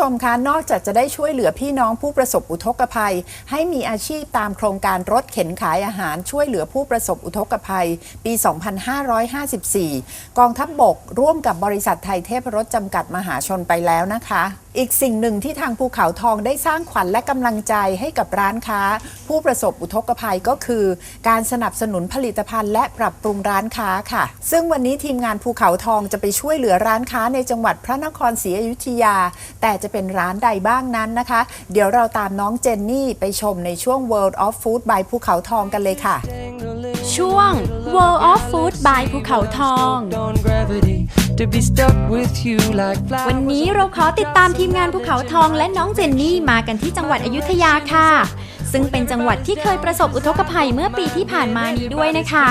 ชมคะนอกจากจะได้ช่วยเหลือพี่น้องผู้ประสบอุทกภัย ให้มีอาชีพตามโครงการรถเข็นขายอาหารช่วยเหลือผู้ประสบอุทกภัย ปี 2554 กองทัพบบกร่วมกับบริษัทไทยเทพรถจำกัดมหาชนไปแล้วนะคะอีกสิ่งหนึ่งที่ทางภูเขาทองได้สร้างขวัญและกำลังใจให้กับร้านค้า ผู้ประสบอุทกภัยก็คือ การสนับสนุนผลิตภัณฑ์และปรับปรุงร้านค้าค่ะ ซึ่งวันนี้ทีมงานภูเขาทองจะไปช่วยเหลือร้านค้าในจังหวัดพระนครศรีอยุธยา แต่จะเป็นร้านใดบ้างนั้นนะคะ เดี๋ยวเราตามน้องเจนนี่ไปชมในช่วง World of Food by ภูเขาทองกันเลยค่ะ ช่วง World of Food by ภูเขาทอง on gravity to be stuck with you like วัน flowers. นี้เราขอติดตามทีมงานภูเขาทองและน้องเจนนี่มากันที่จังหวัดอยุธยาค่ะ ซึ่งเป็นจังหวัดที่เคยประสบอุทกภัยเมื่อปีที่ผ่านมานี้ด้วยนะคะ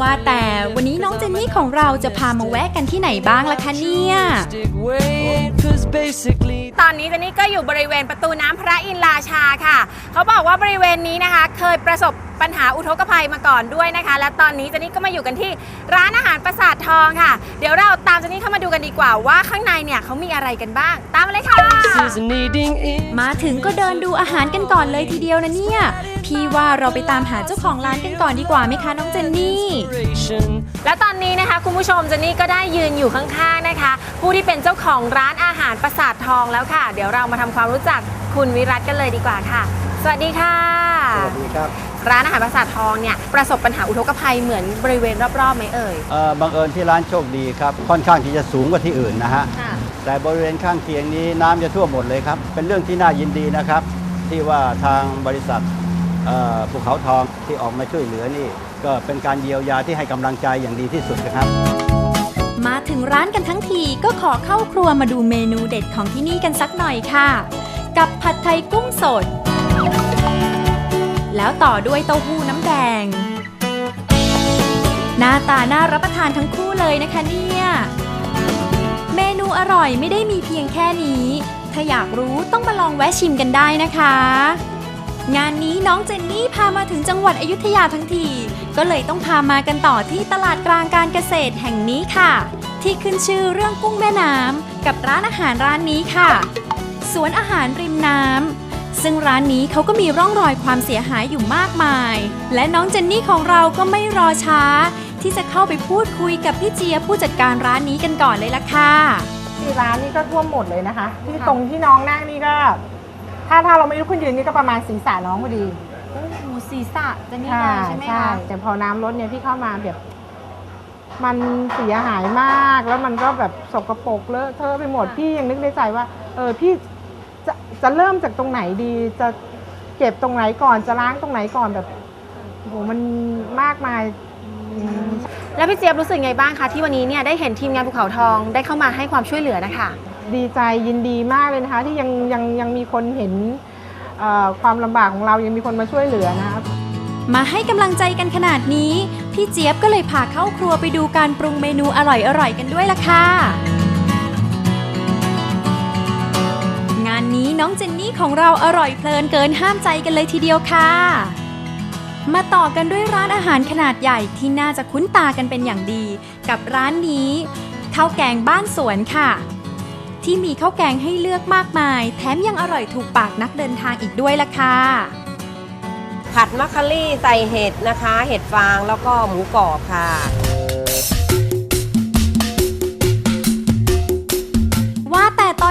ว่าแต่วันนี้น้องเจนนี่ของเราจะพามาแวะกันที่ไหนบ้างล่ะคะเนี่ย Stick with, 'cause basically ตอนนี้เจนนี่ก็อยู่บริเวณประตูน้ำพระอินทราชาค่ะ เขาบอกว่าบริเวณนี้นะคะ เคยประสบ ปัญหาอุทกภัยมาก่อนด้วยนะคะ และตอนนี้เจนนี่ก็มาอยู่กันที่ร้านอาหารปราสาททองค่ะ เดี๋ยวเราตามเจนนี่เข้ามาดูกันดีกว่าว่าข้างในเนี่ยเขามีอะไรกันบ้าง ตามมาเลยค่ะ is needing มาถึงก็เดินดูอาหารกันก่อนเลยทีเดียวนะเนี่ย พี่ว่าเราไปตามหาเจ้าของร้านกันก่อนดีกว่าไหมคะน้องเจนนี่ inspiration. และตอนนี้นะคะคุณผู้ชมเจนนี่ก็ได้ยืนอยู่ข้างๆนะคะ ผู้ที่เป็นเจ้าของร้านอาหารปราสาททองแล้วค่ะ เดี๋ยวเรามาทำความรู้จักคุณวิรัตกันเลยดีกว่าค่ะ สวัสดีค่ะ สวัสดีครับ ร้านอาหารปราสาททองเนี่ยประสบปัญหาอุทกภัยเหมือนบริเวณรอบๆไหมเอ่ยเอ่อบังเอิญที่ร้านโชคดีครับ ค่อนข้างที่จะสูงกว่าที่อื่นนะฮะ ค่ะ แต่บริเวณข้างเคียงนี้น้ำจะท่วมหมดเลยครับ เป็นเรื่องที่น่ายินดีนะครับ ที่ว่าทางบริษัทเอ่อภูเขาทองที่ออกมาช่วยเหลือนี่ ก็เป็นการเยียวยาที่ให้กำลังใจอย่างดีที่สุดนะครับ มาถึงร้านกันทั้งทีก็ขอเข้าครัวมาดูเมนูเด็ดของที่นี่กันสักหน่อยค่ะ กับผัดไทยกุ้งสด แล้วต่อด้วยเต้าหู้น้ำแดง หน้าตาน่ารับประทานทั้งคู่เลยนะคะเนี่ย เมนูอร่อยไม่ได้มีเพียงแค่นี้ ถ้าอยากรู้ต้องมาลองแวะชิมกันได้นะคะ งานนี้น้องเจนนี่พามาถึงจังหวัดอยุธยาทั้งที ก็เลยต้องพามากันต่อที่ตลาดกลางการเกษตรแห่งนี้ค่ะ ที่ขึ้นชื่อเรื่องกุ้งแม่น้ำกับร้านอาหารร้านนี้ค่ะ สวนอาหารริมน้ำ ซึ่งร้านนี้เขาก็มีร่องรอยความเสียหายอยู่มากมาย และน้องเจนนี่ของเราก็ไม่รอช้า ที่จะเข้าไปพูดคุยกับพี่เจียบผู้จัดการร้านนี้กันก่อนเลยล่ะค่ะที่ร้านนี่ก็ท่วมหมดเลยนะคะ ที่ตรงที่น้องนั่งนี่ก็ ถ้าถ้าเราไม่ลุกขึ้นยืนนี่ก็ประมาณศีรษะน้องพอดีโอ้โหศีรษะเจนนี่ใช่เลยใช่ไหมใช่คะแต่พอน้ำลดเนี่ยพี่เข้ามาแบบมันเสียหายมากแล้วมันก็แบบสกปรกเลอะเทอะไปหมดพี่ยังนึกในใจว่า เออพี่ จะจะเริ่มจากตรงไหนดี จะเก็บตรงไหนก่อนจะล้างตรงไหนก่อนแบบโอ้โหมันมากมายอืมแล้วพี่เจี๊ยบรู้สึกไงบ้างคะที่วันนี้เนี่ยได้เห็นทีมงานภูเขาทองได้เข้ามาให้ความช่วยเหลือนะคะ ดีใจยินดีมากเลยนะคะ ที่ยังยังยังมีคนเห็นเอ่อความลำบากของเรายังมีคนมาช่วยเหลือนะครับมาให้กำลังใจกันขนาดนี้ พี่เจี๊ยบก็เลยพาเข้าครัวไปดูการปรุงเมนูอร่อยๆกันด้วยล่ะค่ะ นี้น้องเจนนี่ของเราอร่อยเพลินเกินห้ามใจกันเลยทีเดียวค่ะ มาต่อกันด้วยร้านอาหารขนาดใหญ่ที่น่าจะคุ้นตากันเป็นอย่างดี กับร้านนี้ข้าวแกงบ้านสวนค่ะ ที่มีข้าวแกงให้เลือกมากมาย แถมยังอร่อยถูกปากนักเดินทางอีกด้วยล่ะค่ะผัดมัคคารี่ใส่เห็ดนะคะ เห็ดฟางแล้วก็หมูกรอบค่ะ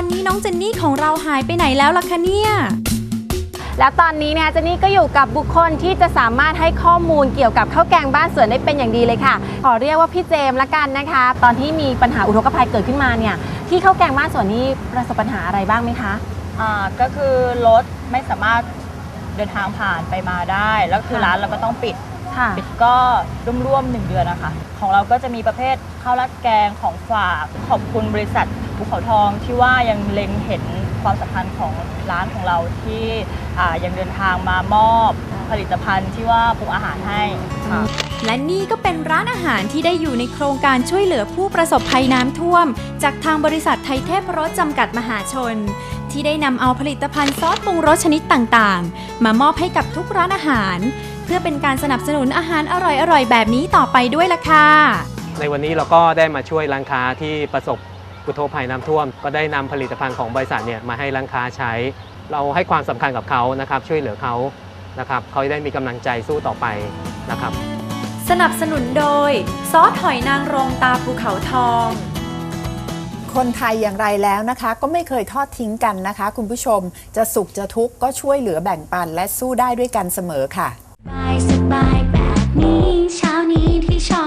นนี้น้องเจนนี่ของเราหายไปไหนแล้วล่ะคะเนี่ย แล้วตอนนี้นะคะเจนนี่ก็อยู่กับบุคคลที่จะสามารถให้ข้อมูลเกี่ยวกับข้าวแกงบ้านสวนได้เป็นอย่างดีเลยค่ะ ขอเรียกว่าพี่เจมส์ละกันนะคะ ตอนที่มีปัญหาอุทกภัยเกิดขึ้นมาเนี่ย ที่ข้าวแกงบ้านสวนนี้ประสบปัญหาอะไรบ้างไหมคะ อ่าก็คือรถไม่สามารถเดินทางผ่านไปมาได้ แล้วคือค่ะ ร้านเราก็ต้องปิด ค่ะ ปิดก็ร่วมๆหนึ่งเดือนนะคะ ของเราก็จะมีประเภทข้าวราดแกงของฝากขอบคุณบริษัท ภูเขาทองที่ว่ายังเล็งเห็นความสำคัญของร้านของเราที่อ่ายังเดินทางมามอบผลิตภัณฑ์ที่ว่าปรุงอาหารให้ค่ะ และนี่ก็เป็นร้านอาหารที่ได้อยู่ในโครงการช่วยเหลือผู้ประสบภัยน้ำท่วม จากทางบริษัทไทยเทพรถจำกัดมหาชน ที่ได้นำเอาผลิตภัณฑ์ซอสปรุงรสชนิดต่างๆ มามอบให้กับทุกร้านอาหาร เพื่อเป็นการสนับสนุนอาหารอร่อยๆ แบบนี้ต่อไปด้วยล่ะค่ะ ในวันนี้เราก็ได้มาช่วยร้านค้าที่ประสบ อุทกภัยน้ำท่วม ก็ได้นำผลิตภัณฑ์ของบริษัทเนี่ยมาให้ร้านค้าใช้ เราให้ความสำคัญกับเขานะครับ ช่วยเหลือเขานะครับเขาจะได้มีกำลังใจสู้ต่อไปนะครับ สนับสนุนโดย ซอสหอยนางรมตาภูเขาทอง คนไทยอย่างไรแล้วนะคะ ก็ไม่เคยทอดทิ้งกันนะคะ คุณผู้ชมจะสุขจะทุกข์ก็ช่วยเหลือแบ่งปันและสู้ได้ด้วยกันเสมอค่ะสบายสบายแบบนี้เช้านี้ที่ชอบ